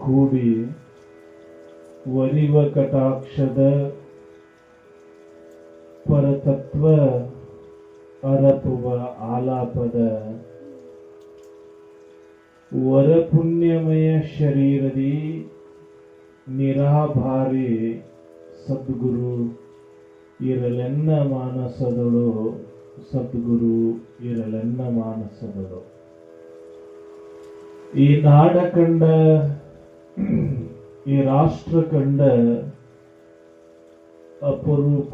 ಕೂಡಿ ವರಿವ ಕಟಾಕ್ಷದ ಪರತತ್ವ ಅರಪುವ ಆಲಾಪದ ವರಪುಣ್ಯಮಯ ಶರೀರದಿ ನಿರಾಭಾರಿ ಸದ್ಗುರು ಇರಲೆನ್ನ ಮಾನಸದಳು ಸದ್ಗುರು ಇರಲೆನ್ನ ಮಾನಸದಳು. ಈ ನಾಡ ಕಂಡ, ಈ ರಾಷ್ಟ್ರ ಕಂಡ ಅಪರೂಪ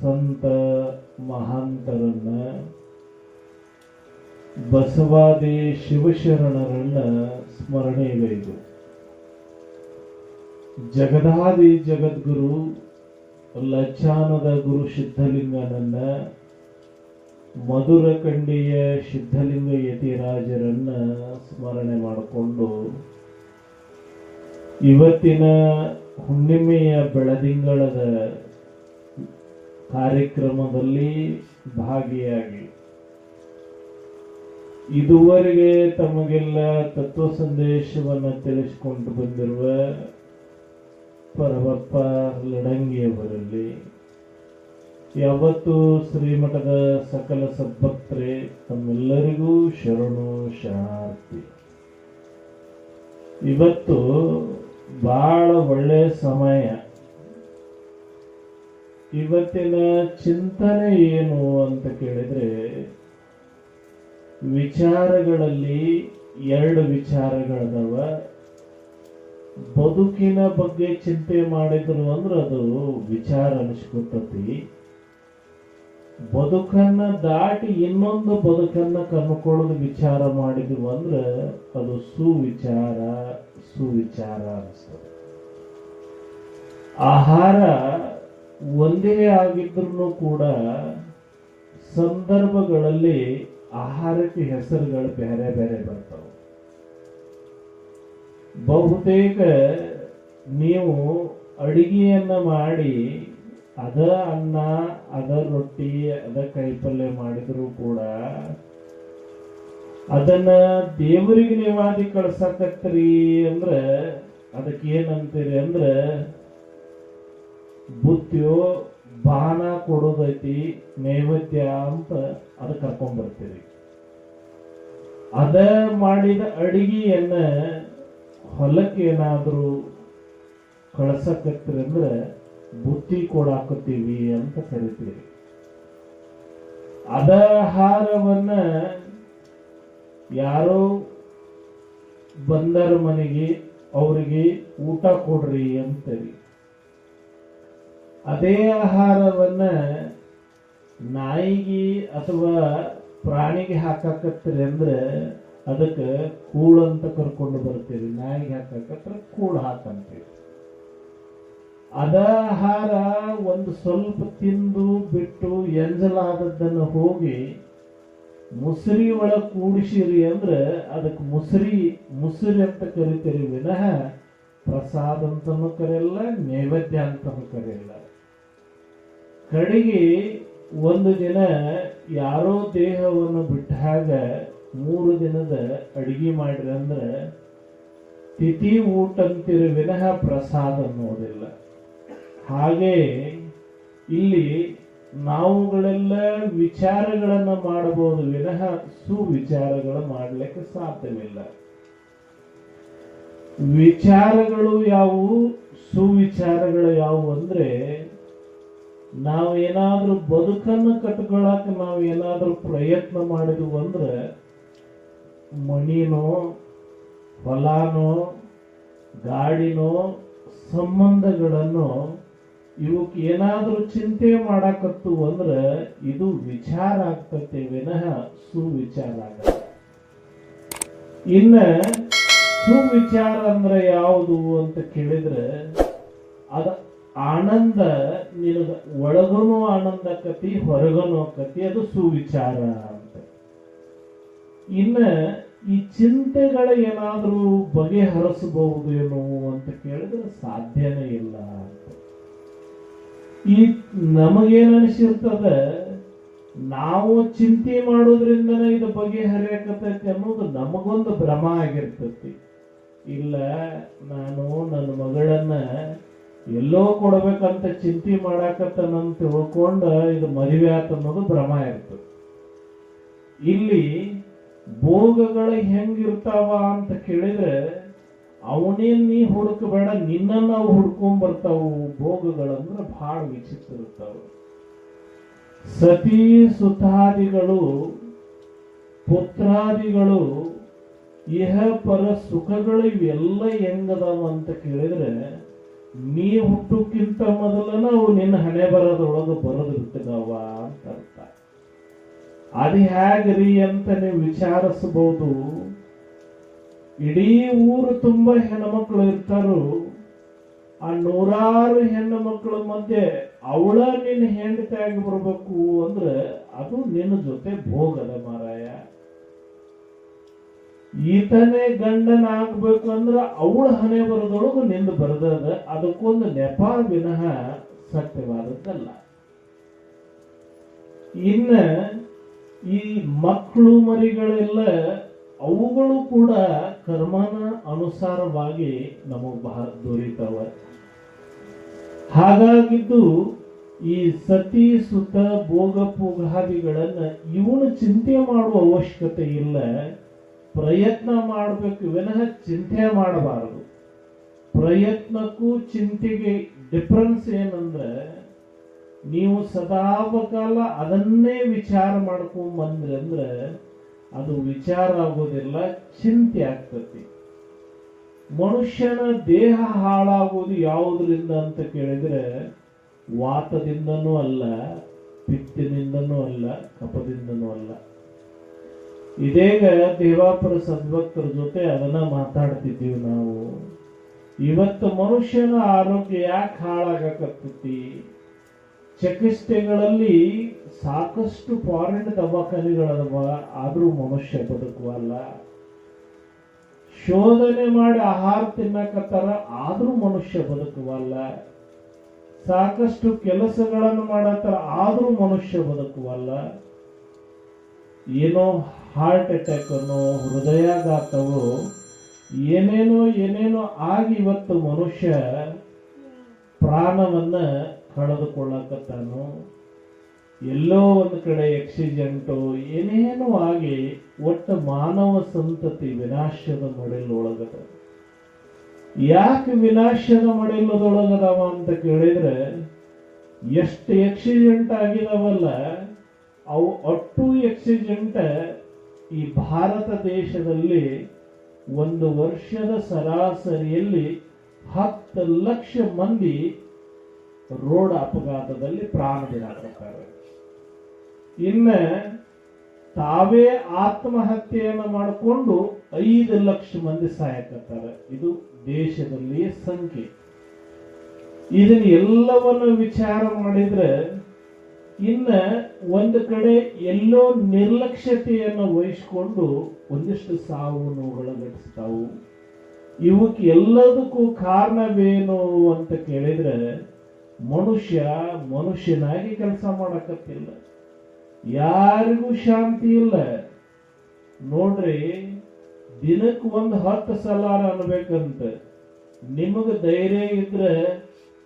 ಸಂತ ಮಹಾಂತರನ್ನ ಬಸವಾದಿ ಶಿವಶರಣರನ್ನ ಸ್ಮರಣೆ ಇದೆ ಇದು ಜಗದಾದಿ ಜಗದ್ಗುರು ಲಚ್ಚಾನದ ಗುರು ಸಿದ್ಧಲಿಂಗನನ್ನ ಮಧುರ ಕಂಡಿಯ ಸಿದ್ಧಲಿಂಗ ಯತಿರಾಜರನ್ನ ಸ್ಮರಣೆ ಮಾಡಿಕೊಂಡು ಇವತ್ತಿನ ಹುಣ್ಣಿಮೆಯ ಬೆಳದಿಂಗಳದ ಕಾರ್ಯಕ್ರಮದಲ್ಲಿ ಭಾಗಿಯಾಗಿ ಇದುವರೆಗೆ ತಮಗೆಲ್ಲ ತತ್ವ ಸಂದೇಶವನ್ನು ತಿಳಿಸಿಕೊಂಡು ಬಂದಿರುವ ಪರಬಪ್ಪ ಲಡಂಗಿಯವರಲ್ಲಿ ಯಾವತ್ತು ಶ್ರೀಮಠದ ಸಕಲ ಸದ್ಭಕ್ತರೆ, ತಮ್ಮೆಲ್ಲರಿಗೂ ಶರಣು ಶರಣಾರ್ಥಿ. ಇವತ್ತು ಬಹಳ ಒಳ್ಳೆ ಸಮಯ. ಇವತ್ತಿನ ಚಿಂತನೆ ಏನು ಅಂತ ಕೇಳಿದ್ರೆ, ವಿಚಾರಗಳಲ್ಲಿ ಎರಡು ವಿಚಾರಗಳದವ. ಬದುಕಿನ ಬಗ್ಗೆ ಚಿಂತೆ ಮಾಡಿದ್ರು ಅಂದ್ರೆ ಅದು ವಿಚಾರ ಅನಿಸ್ಕೊತತಿ. ಬದುಕನ್ನ ದಾಟಿ ಇನ್ನೊಂದು ಬದುಕನ್ನ ಕಂಡುಕೊಳ್ಳೋದು ವಿಚಾರ ಮಾಡಿದ್ವು ಅಂದ್ರೆ ಅದು ಸುವಿಚಾರ ಸುವಿಚಾರ ಅನಿಸ್ತದೆ. ಆಹಾರ ಒಂದೇ ಆಗಿದ್ರು ಕೂಡ ಸಂದರ್ಭಗಳಲ್ಲಿ ಆಹಾರಕ್ಕೆ ಹೆಸರುಗಳು ಬೇರೆ ಬೇರೆ ಬರ್ತವೆ. ಬಹುತೇಕ ನೀವು ಅಡಿಗೆಯನ್ನ ಮಾಡಿ ಅದ ಅನ್ನ, ಅದ ರೊಟ್ಟಿ, ಅದ ಕೈಪಲ್ಯ ಮಾಡಿದ್ರು ಕೂಡ ಅದನ್ನ ದೇವರಿಗೆ ನೀವಾದಿ ಕಳ್ಸಕತ್ರಿ ಅಂದ್ರ ಅದಕ್ಕೆ ಏನಂತೀರಿ ಅಂದ್ರ ಬುತ್ತಿಯೋ ಬಾಣ ಕೊಡೋದೈತಿ, ನೈವೇದ್ಯ ಅಂತ ಅದ ಕರ್ಕೊಂಡ್ ಬರ್ತೀರಿ. ಅದ ಮಾಡಿದ ಅಡಿಗೆಯನ್ನ ಹೊಲಕ್ಕೆ ಏನಾದ್ರೂ ಕಳ್ಸಕತ್ರಿ ಅಂದ್ರೆ ಬುತ್ತಿ ಕೊಡಾಕತ್ತೀವಿ ಅಂತ ಕರಿತೀರಿ. ಅದ ಆಹಾರವನ್ನ ಯಾರೋ ಬಂದರ ಮನೆಗೆ ಅವರಿಗೆ ಊಟ ಕೊಡ್ರಿ ಅಂತೀರಿ. ಅದೇ ಆಹಾರವನ್ನ ನಾಯಿಗೆ ಅಥವಾ ಪ್ರಾಣಿಗೆ ಹಾಕಾಕತ್ತೀರಿ ಅಂದ್ರೆ ಅದಕ್ಕೆ ಕೂಳು ಅಂತ ಕರ್ಕೊಂಡು ಬರ್ತೀರಿ ನಾಯಿಗೆ ಹಾಕಾಕತ್ರ ಕೂಳು ಹಾಕಂತೀರಿ ಅದ ಆಹಾರ ಒಂದು ಸ್ವಲ್ಪ ತಿಂದು ಬಿಟ್ಟು ಎಂಜಲಾದದ್ದನ್ನು ಹೋಗಿ ಮುಸ್ರಿ ಒಳಗೆ ಕೂಡಿಸಿರಿ ಅಂದ್ರೆ ಅದಕ್ಕೆ ಮುಸರಿ ಮುಸರಿ ಅಂತ ಕರಿತೀರಿ ವಿನಃ ಪ್ರಸಾದ ಅಂತನೂ ಕರೆಯಲ್ಲ, ನೈವೇದ್ಯ ಅಂತನೂ ಕರೆಯಲ್ಲ. ಕಡೆಗೆ ಒಂದು ದಿನ ಯಾರೋ ದೇಹವನ್ನು ಬಿಟ್ಟಾಗ ಮೂರು ದಿನದ ಅಡಿಗೆ ಮಾಡಿರಿ ಅಂದ್ರೆ ತಿಥಿ ಊಟ ಅಂತಿರು ವಿನಃ ಪ್ರಸಾದ ಅನ್ನೋದಿಲ್ಲ ಹಾಗೆ ಇಲ್ಲಿ ನಾವುಗಳೆಲ್ಲ ವಿಚಾರಗಳನ್ನ ಮಾಡಬಹುದು, ವಿನಃ ಸುವಿಚಾರಗಳು ಮಾಡಲಿಕ್ಕೆ ಸಾಧ್ಯವಿಲ್ಲ. ವಿಚಾರಗಳು ಯಾವುವು, ಸುವಿಚಾರಗಳು ಯಾವುವು ಅಂದ್ರೆ ನಾವು ಏನಾದರೂ ಬದುಕನ್ನು ಕಟ್ಕೊಳಕ್ ನಾವು ಏನಾದರೂ ಪ್ರಯತ್ನ ಮಾಡಿದ್ವು ಅಂದ್ರೆ ಮಣಿನೋ, ಹೊಲಾನೋ, ಗಾಡಿನೋ ಸಂಬಂಧಗಳನ್ನು ಇವಕ್ಕೆ ಏನಾದರೂ ಚಿಂತೆ ಮಾಡಾಕತ್ತು ಅಂದ್ರೆ ಇದು ವಿಚಾರ ಆಗ್ತತೆ ವಿನಃ ಸುವಿಚಾರ ಆಗಲ್ಲ ಇನ್ನ ಸುವಿಚಾರ ಅಂದ್ರೆ ಯಾವುದು ಅಂತ ಕೇಳಿದ್ರೆ ಅದ ಆನಂದ ನಿನಗ ಒಳಗನು ಆನಂದ ಕತಿ ಹೊರಗನು ಕತಿ ಅದು ಸುವಿಚಾರ ಅಂತ. ಇನ್ನ ಈ ಚಿಂತೆಗಳ ಏನಾದ್ರೂ ಬಗೆಹರಿಸಬಹುದು ಅಂತ ಕೇಳಿದ್ರೆ ಸಾಧ್ಯನೇ ಇಲ್ಲ ಅಂತ. ಈ ನಮಗೇನ್ ಅನಿಸಿರ್ತದ ನಾವು ಚಿಂತೆ ಮಾಡೋದ್ರಿಂದನೇ ಇದು ಬಗೆಹರಿಯಕತೈತಿ ಅನ್ನೋದು ನಮಗೊಂದು ಭ್ರಮ ಆಗಿರ್ತೈತಿ. ಇಲ್ಲ, ನಾನು ನನ್ನ ಮಗಳನ್ನ ಎಲ್ಲೋ ಕೊಡ್ಬೇಕಂತ ಚಿಂತೆ ಮಾಡಾಕತ್ತನಂತ ತಿಳ್ಕೊಂಡ ಇದು ಮದುವೆ ಆತ ಅನ್ನೋದು ಭ್ರಮ ಇರ್ತದೆ ಇಲ್ಲಿ ಭೋಗಗಳು ಹೆಂಗಿರ್ತಾವ ಅಂತ ಕೇಳಿದ್ರೆ ಅವನೇನ್ ನೀ ಹುಡುಕಬೇಡ ನಿನ್ನ ನಾವು ಹುಡ್ಕೊಂಡ್ ಬರ್ತಾವು, ಭೋಗಗಳಂದ್ರ ಬಹಳ ವಿಚಿತ್ರ ಇರ್ತಾವ ಸತಿ ಸುತಾದಿಗಳು ಪುತ್ರಾದಿಗಳು, ಇಹ ಪರ ಸುಖಗಳು ಇವೆಲ್ಲ ಹೆಂಗದಾವ ಅಂತ ಕೇಳಿದ್ರೆ, ನೀ ಹುಟ್ಟುಕ್ಕಿಂತ ಮೊದಲನ ಅವು ನಿನ್ನ ಹಣೆ ಬರೋದ್ರೊಳಗೆ ಬರೋದಿರ್ತದವ ಅಂತ ಅರ್ಥ. ಅದು ಹೇಗ್ರಿ ಅಂತ ನೀವು ವಿಚಾರಿಸಬಹುದು ಇಡೀ ಊರು ತುಂಬಾ ಹೆಣ್ಮಕ್ಳು ಇರ್ತಾರು. ಆ ನೂರಾರು ಹೆಣ್ಣು ಮಕ್ಕಳ ಮಧ್ಯೆ ಅವಳ ನಿನ್ನ ಹೆಂಡತಿಯಾಗಿ ಬರ್ಬೇಕು ಅಂದ್ರೆ ಅದು ನಿನ್ನ ಜೊತೆ ಭೋಗದ ಮಾರಾಯ. ಈತನೇ ಗಂಡನ ಆಗ್ಬೇಕು ಅಂದ್ರ ಅವಳ ಹಣೆ ಬರದೊಳಗು ನಿಂದು ಬರದದ, ಅದಕ್ಕೊಂದು ನೆಪ ವಿನಃ ಸತ್ಯವಾದದ್ದಲ್ಲ. ಇನ್ನ ಈ ಮಕ್ಕಳು ಮರಿಗಳೆಲ್ಲ ಅವುಗಳು ಕೂಡ ಕರ್ಮನ ಅನುಸಾರವಾಗಿ ನಮಗೆ ಬಹಳ ದೊರೀತವ. ಹಾಗಾಗಿದ್ದು ಈ ಸತಿ ಸುತ ಭೋಗ ಪೋಗಾದಿಗಳನ್ನ ಇವನು ಚಿಂತೆ ಮಾಡುವ ಅವಶ್ಯಕತೆ ಇಲ್ಲ. ಪ್ರಯತ್ನ ಮಾಡಬೇಕು, ವಿನಃ ಚಿಂತೆ ಮಾಡಬಾರದು. ಪ್ರಯತ್ನಕ್ಕೂ ಚಿಂತೆಗೆ ಡಿಫ್ರೆನ್ಸ್ ಏನಂದ್ರೆ, ನೀವು ಸದಾಕಾಲ ಅದನ್ನೇ ವಿಚಾರ ಮಾಡ್ಕೊಂಡ್ ಬಂದ್ರಿ ಅಂದ್ರೆ ಅದು ವಿಚಾರ ಆಗೋದಿಲ್ಲ, ಚಿಂತೆ ಆಗ್ತತಿ ಮನುಷ್ಯನ ದೇಹ ಹಾಳಾಗೋದು ಯಾವುದರಿಂದ ಅಂತ ಕೇಳಿದ್ರೆ, ವಾತದಿಂದನೂ ಅಲ್ಲ, ಪಿತ್ತಿನಿಂದನೂ ಅಲ್ಲ ಕಪದಿಂದನೂ ಅಲ್ಲ. ಇದೀಗ ದೇವಾಪುರ ಸದ್ಭಕ್ತರ ಜೊತೆ ಅದನ್ನ ಮಾತಾಡ್ತಿದ್ದೀವಿ ನಾವು. ಇವತ್ತು ಮನುಷ್ಯನ ಆರೋಗ್ಯ ಯಾಕೆ ಹಾಳಾಗಕತ್ತೈತಿ? ಚಿಕಿತ್ಸೆಗಳಲ್ಲಿ ಸಾಕಷ್ಟು ಫಾರಿನ್ ದವಾಖಾನೆಗಳದವ, ಆದರೂ ಮನುಷ್ಯ ಬದುಕುವಲ್ಲ ಶೋಧನೆ ಮಾಡಿ ಆಹಾರ ತಿನ್ನಕತ್ತಾರ ಆದರೂ ಮನುಷ್ಯ ಬದುಕುವಲ್ಲ ಸಾಕಷ್ಟು ಕೆಲಸಗಳನ್ನು ಮಾಡತ್ತಾರ, ಆದರೂ ಮನುಷ್ಯ ಬದುಕುವಲ್ಲ ಏನೋ ಹಾರ್ಟ್ ಅಟ್ಯಾಕ್ ಅನ್ನೋ ಹೃದಯಾಘಾತವು ಏನೇನೋ ಏನೇನೋ ಆಗಿ ಇವತ್ತು ಮನುಷ್ಯ ಪ್ರಾಣವನ್ನ ಕಳೆದುಕೊಳ್ಳಕತ್ತಾನು? ಎಲ್ಲೋ ಒಂದು ಕಡೆ ಎಕ್ಸಿಡೆಂಟು ಏನೇನೋ ಆಗಿ ಒಟ್ಟು ಮಾನವ ಸಂತತಿ ವಿನಾಶದ ಮಡಿಲೊಳಗದ. ಯಾಕೆ ವಿನಾಶದ ಮಡಿಲದೊಳಗದವ ಅಂತ ಕೇಳಿದ್ರೆ, ಎಷ್ಟು ಎಕ್ಸಿಡೆಂಟ್ ಆಗಿದಾವಲ್ಲ, ಅವು ಅಟ್ಟು ಎಕ್ಸಿಡೆಂಟ್ ಈ ಭಾರತ ದೇಶದಲ್ಲಿ ಒಂದು ವರ್ಷದ ಸರಾಸರಿಯಲ್ಲಿ ಹತ್ತು ಲಕ್ಷ ಮಂದಿ ರೋಡ್ ಅಪಘಾತದಲ್ಲಿ ಪ್ರಾಣ ಬಿಡಾಕತ್ತಾರೆ ಇನ್ನ ತಾವೇ ಆತ್ಮಹತ್ಯೆಯನ್ನು ಮಾಡಿಕೊಂಡು ಐದು ಲಕ್ಷ ಮಂದಿ ಸಾಯಕತ್ತಾರೆ ಇದು ದೇಶದಲ್ಲಿ ಸಂಖ್ಯೆ. ಇದನ್ನ ಎಲ್ಲವನ್ನು ವಿಚಾರ ಮಾಡಿದ್ರೆ ಇನ್ನ ಒಂದು ಕಡೆ ಎಲ್ಲೋ ನಿರ್ಲಕ್ಷ್ಯತೆಯನ್ನು ವಹಿಸಿಕೊಂಡು ಒಂದಿಷ್ಟು ಸಾವು ನೋವುಗಳ ಘಟಿಸ್ತಾವು ಇವಕ್ಕೆ ಎಲ್ಲದಕ್ಕೂ ಕಾರಣವೇನು ಅಂತ ಕೇಳಿದ್ರೆ ಮನುಷ್ಯ ಮನುಷ್ಯನಾಗಿ ಕೆಲಸ ಮಾಡಕತ್ತಿಲ್ಲ. ಯಾರಿಗೂ ಶಾಂತಿ ಇಲ್ಲ. ನೋಡ್ರಿ, ದಿನಕ್ಕೆ ಒಂದು ಹತ್ತು ಸಲಾರ ಅನ್ಬೇಕಂತ. ನಿಮಗೆ ಧೈರ್ಯ ಇದ್ರೆ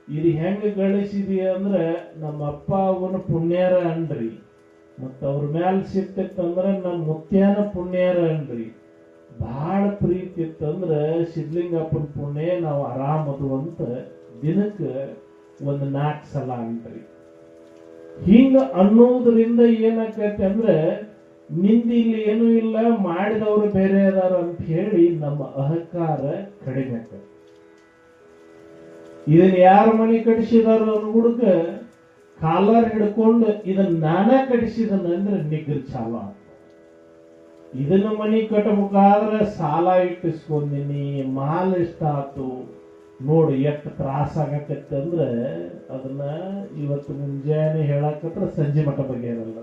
ಇದು ಹೆಂಗೆ ಗಳಿಸಿದಿ ಅಂದ್ರೆ ನಮ್ಮ ಅಪ್ಪ ಅವನ ಪುಣ್ಯರ ಅನ್ರಿ. ಮತ್ತ ಅವ್ರ ಮ್ಯಾಲ ಸಿಕ್ತಿತ್ತಂದ್ರ ನಮ್ಮ ಮುತ್ಯಾನ ಪುಣ್ಯರ ಅನ್ರಿ. ಬಹಳ ಪ್ರೀತಿ ಇತ್ತಂದ್ರೆ ಸಿದ್ಲಿಂಗಪ್ಪನ ಪುಣ್ಯ ನಾವು ಆರಾಮದು ಅಂತ ದಿನಕ್ಕೆ ಒಂದು ನಾಲ್ಕು ಸಲ ಅಂತ್ರಿ ಹಿಂಗ ಅನ್ನೋದ್ರಿಂದ ಏನಾಗತ್ತೆ ಅಂದ್ರೆ, ನಿಂದ ಇಲ್ಲಿ ಏನೂ ಇಲ್ಲ, ಮಾಡಿದವರು ಬೇರೆ ಅದಾರ ಅಂತ ಹೇಳಿ ನಮ್ಮ ಅಹಂಕಾರ ಕಡಿಮೆ ಆಗ್ತದೆ ಇದನ್ನ ಯಾರ ಮನೆ ಕಟ್ಟಿಸಿದಾರ ಅನ್ನೋ ಹುಡುಗ ಕಾಲರ್ ಹಿಡ್ಕೊಂಡು ಇದನ್ನ ನಾನ ಕಟ್ಟಿಸಿದನ ಅಂದ್ರೆ ನಿಗ್ರ ಚಾಲ. ಇದನ್ನ ಮನಿ ಕಟ್ಟಬೇಕಾದ್ರೆ ಸಾಲ ಇಟ್ಟಿಸ್ಕೊಂಡಿನಿ ಮಾಲ್ ಇಷ್ಟ ಆತು ನೋಡಿ, ಎಷ್ಟು ತ್ರಾಸ ಅಂದ್ರೆ ಅದನ್ನ ಇವತ್ತು ಮುಂಜಾನೆ ಹೇಳಕತ್ರ ಸಂಜೆ ಮಠ ಬಗ್ಗೆ ಇರಲ್ಲ.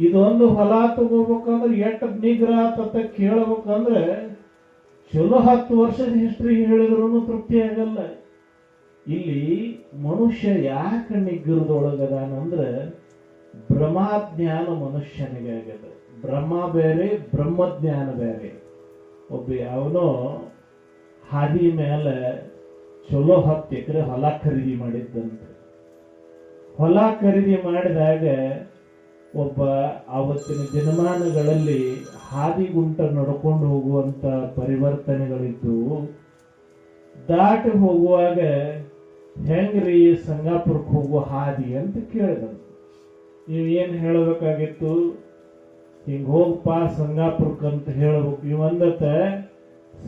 ಇದೊಂದು ಹೊಲ ತಗೋಬೇಕಂದ್ರೆ ಎಷ್ಟು ನಿಗ್ರಹ ಆತತ್ತ ಕೇಳಬೇಕಂದ್ರೆ ಚಲೋ ಹತ್ತು ವರ್ಷದ ಹಿಸ್ಟ್ರಿ ಹೇಳಿದ್ರು ತೃಪ್ತಿ ಆಗಲ್ಲ. ಇಲ್ಲಿ ಮನುಷ್ಯ ಯಾಕೆ ನಿಗ್ರಹದೊಳಗದಾನಂದ್ರೆ ಬ್ರಹ್ಮಜ್ಞಾನ ಮನುಷ್ಯನಿಗೆ ಆಗ್ಯದ ಬ್ರಹ್ಮ ಬೇರೆ, ಬ್ರಹ್ಮಜ್ಞಾನ ಬೇರೆ. ಒಬ್ಬ ಯಾವನೋ ಹಾದಿ ಮೇಲೆ ಚಲೋ ಹತ್ತು ಎಕರೆ ಹೊಲ ಖರೀದಿ ಮಾಡಿದ್ದಂತೆ. ಹೊಲ ಖರೀದಿ ಮಾಡಿದಾಗ ಒಬ್ಬ ಆವತ್ತಿನ ದಿನಮಾನಗಳಲ್ಲಿ ಹಾದಿಗುಂಟ ನಡ್ಕೊಂಡು ಹೋಗುವಂತ ಪರಿವರ್ತನೆಗಳಿದ್ದು, ದಾಟಿ ಹೋಗುವಾಗ ಹೆಂಗ್ರಿ ಸಂಗಾಪುರಕ್ಕೆ ಹೋಗುವ ಹಾದಿ ಅಂತ ಕೇಳಿದಂತ ನೀವು ಏನು ಹೇಳಬೇಕಾಗಿತ್ತು? ಹಿಂಗ್ ಹೋಗಪ್ಪ ಸಂಗಾಪುರಕ್ಕೆ ಅಂತ ಹೇಳಬೇಕು. ಇವಂದತ್ತ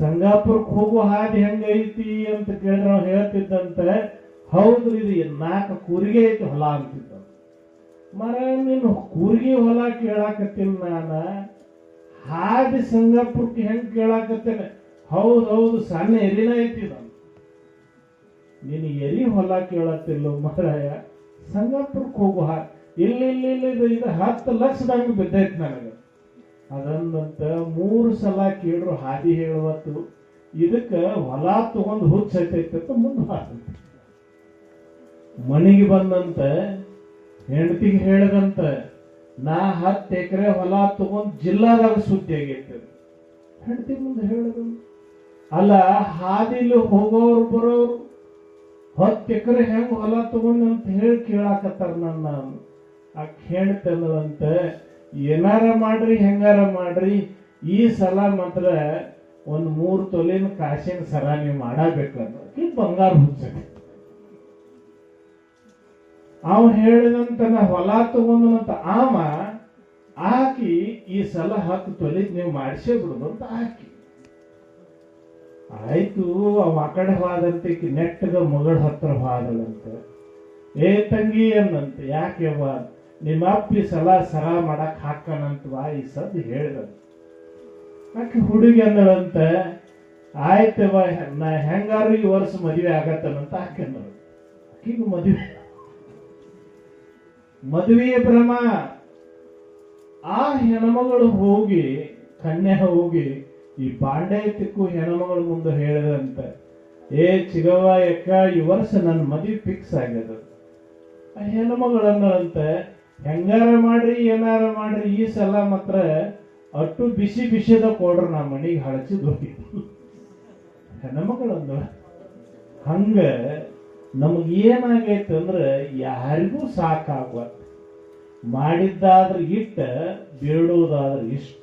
ಸಂಗಾಪುರಕ್ಕೆ ಹೋಗುವ ಹಾದಿ ಹೆಂಗೈತಿ ಅಂತ ಕೇಳಿದ್ರೆ ನಾವು ಹೇಳ್ತಿದ್ದಂತೆ, ಹೌದು, ಇದು ನಾಲ್ಕು ಕೂರಿಗೆ ಐತಿ, ಹೊಲ ಅಂತಿದ್ದ ಮರ, ನೀನು ಕೂರಿಗೆ ಹೊಲ ಕೇಳಾಕತ್ತೀನಿ ನಾನು. ಹಾದಿ ಸಂಗಾಪುರಕ್ಕೆ ಹೆಂಗ್ ಕೇಳಾಕತ್ತೇನೆ? ಹೌದು ಹೌದು, ಸಣ್ಣ ಎರಿನ ಐತಿ ಇದು. ನೀನು ಎರಿ ಹೊಲ ಕೇಳತ್ತಿಲ್ಲ ಮರಾಯ, ಸಂಗಾಪುರಕ್ಕೆ ಹೋಗು ಹಾ ಇಲ್ಲಿ ಇಲ್ಲಿ ಇದು ಹತ್ತು ಲಕ್ಷದಂಗೆ ಬಿದ್ದೈತಿ ನನಗೆ. ಅದಂದಂತ ಮೂರು ಸಲ ಕೇಳ್ರು ಹಾದಿ ಹೇಳುವತ್ತು. ಇದಕ್ಕ ಹೊಲ ತಗೊಂಡು ಹುಚ್ಚ ಮುಂದೆ ಹಾಕಂತ ಮನೆಗೆ ಬಂದಂತ ಹೆಂಡತಿಗೆ ಹೇಳದಂತ ನಾ ಹತ್ತು ಎಕರೆ ಹೊಲ ತಗೊಂಡ್ ಜಿಲ್ಲಾದಾಗ ಸುದ್ದಿ ಆಗೈತೆ. ಹೆಂಡತಿ ಮುಂದೆ ಹೇಳದು. ಅಲ್ಲ, ಹಾದಿಲಿ ಹೋಗೋರು ಬರೋರು ಹತ್ತು ಎಕರೆ ಹೆಂಗೆ ಹೊಲ ತಗೊಂಡ್ ಅಂತ ಹೇಳಿ ಕೇಳಾಕತ್ತಾರ ನನ್ನ ಆ ಹೇಳ್ತಂದಂತ ಏನಾರ ಮಾಡ್ರಿ, ಹೆಂಗಾರ ಮಾಡ್ರಿ, ಈ ಸಲ ಮಾತ್ರ ಒಂದ್ ಮೂರ್ ತೊಲಿನ ಕಾಶಿನ ಸರ ನೀವು ಮಾಡಬೇಕು ಆಕಿ ಬಂಗಾರ ಹುಚ್ಚ. ಅವ ಹೇಳಿದಂತ ಹೊಲ ತಗೊಂಡನಂತ ಆಮ ಆಕಿ ಈ ಸಲ ಹತ್ತು ತೊಲಿ ನೀವು ಮಾಡಿಸೇ ಬಿಡುದು ಆಕಿ ಆಯ್ತು, ಅವ ಆ ಕಡೆ ಹೋದಂತೆ ನೆಟ್ಟಗ ಮಗಳ ಹತ್ರ ಹೋದಳಂತ. ಏ ತಂಗಿ ಅಂದಂತೆ ಯಾಕೆ ನಿಮ್ಮ ಅಪ್ಪಿ ಸಲ ಸರ ಮಾಡಕ್ ಹಾಕನಂತ ಈ ಸದ್ ಹೇಳಿದ ಆಕೆ ಹುಡುಗಿ ಅಂದಳಂತ ಆಯ್ತವ ನಾ ಹೆಂಗಾರು ಈ ವರ್ಷ ಮದುವೆ ಆಗತ್ತನಂತ ಅಂದಳು ಆಕಿಗೂ ಮದುವೆ ಮದುವೆಯ ಭ್ರಮ. ಆ ಹೆಣ್ಮಗಳು ಹೋಗಿ ಕಣ್ಣೆ ಹೋಗಿ, ಈ ಪಾಂಡೇತಿಕ್ಕೂ ತಿಕ್ಕು ಹೆಣ್ಮಗಳ ಮುಂದೆ ಹೇಳಿದಂತೆ, ಏ ಚಿಗವ್ವ ಎಕ್ಕ ಈ ವರ್ಷ ನನ್ನ ಮದುವೆ ಫಿಕ್ಸ್ ಆಗ್ಯದ. ಆ ಹೆಣ್ಮಗಳು ಅಂದಳಂತೆ ಹೆಂಗಾರ ಮಾಡ್ರಿ, ಏನಾರ ಮಾಡ್ರಿ, ಈ ಸಲ ಮಾತ್ರ ಅಟ್ಟು ಬಿಸಿ ಬಿಸಿದ ಕೊಡ್ರ ನಾ ಮನಿಗೆ ಹಳಚಿದ್ ಹೋಗಿ ಹೆಣ್ಮಗಳು ಅಂದಳ ಹಂಗ ನಮಗ್ ಏನಾಗೈತೆ ಅಂದ್ರೆ ಯಾರಿಗೂ ಸಾಕಾಗುವ. ಮಾಡಿದ್ದಾದ್ರೆ ಇಟ್ಟ ಬೇಡೋದಾದ್ರೆ ಇಷ್ಟ.